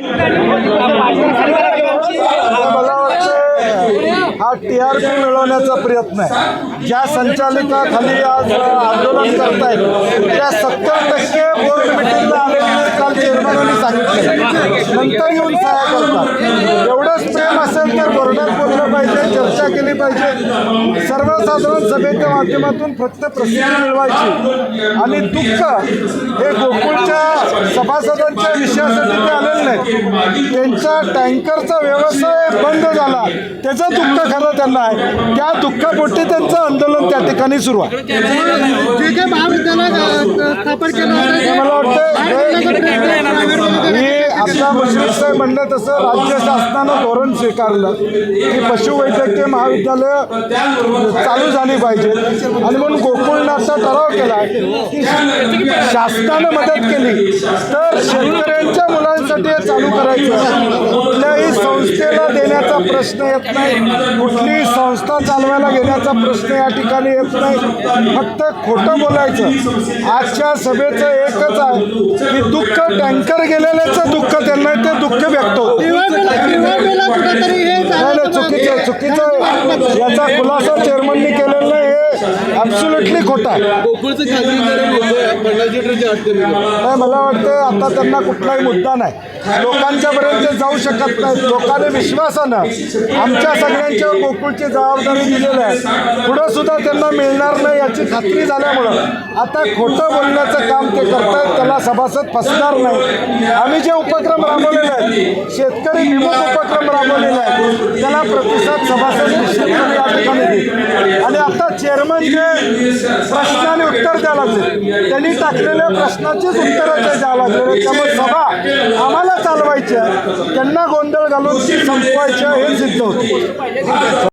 मला वाटतं हा टी आर पी मिळवण्याचा प्रयत्न आहे. ज्या संचालिकाखाली आज आंदोलन करतायत त्या सत्तर टक्के बोर्ड मिटिंगला आलेले काल चेअरमॅनांनी सांगितलं. नंतर येऊन सहाय्य करतात. एवढंच प्रेम असेल तर बोर्डात बोललं पाहिजे चर्चा केली पाहिजे. सर्वसाधारण सभेच्या माध्यमातून फक्त प्रसिद्धी मिळवायची. आणि दुःख हे गोकुळच्या सभासदांच्या विषयासाठी ते आलेले नाहीत. त्यांचा टँकरचा व्यवसाय बंद झाला. त्याचं दुःख खरं त्यांना आहे. त्या दुःखापोटी त्यांचं आंदोलन त्या ठिकाणी सुरू आहे. मला वाटतं मी आपला म्हणलं तसं राज्य शासनानं धोरण स्वीकारलं. की पशुवैद्यकीय महाविद्यालय चालू झाली पाहिजे. आणि म्हणून गोकुळनाथचा ठराव केला की शासनानं मदत केली. तर शेतकऱ्यांच्या मुलांसाठी हे चालू करायचं. देण्याचा प्रश्न येत नाही. कुठलीही संस्था चालवायला घेण्याचा प्रश्न या ठिकाणी येत नाही. फक्त खोटं बोलायचं. आजच्या सभेचं एकच आहे की दुःख टँकर गेलेल्याचं दुःख त्यांना ते दुःख व्यक्त होतं. चुकीचं चुकीचं याचा खुलासा चेअरमननी केलेला नाही. हे ॲब्सुलेटली खोटं आहे. मला वाटतं आता त्यांना कुठलाही मुद्दा नाही. लोकांच्या पर्यंत ते जाऊ शकत नाहीत लोकांनी विश्वासानं आमच्या सगळ्यांच्या गोकुळची जबाबदारी दिलेली आहे. पुढं सुद्धा त्यांना मिळणार नाही याची खात्री झाल्यामुळं आता खोटं बोलण्याचं काम ते करतायत. त्याला सभासद फसणार नाही. आम्ही जे उपक्रम राबवलेले आहेत शेतकरी विमुख उपक्रम राबवलेले आहेत त्याला प्रतिसाद सभासद या ठिकाणी आणि आता चेअरमन जे प्रश्नाने उत्तर द्यायला लागले. त्यांनी टाकलेल्या प्रश्नाचीच उत्तरं ते द्यावं लागले. त्यामुळे सभा आम्हाला चालवायच्या त्यांना गोंधळ घालून संपवायच्या हे सिद्ध होतं.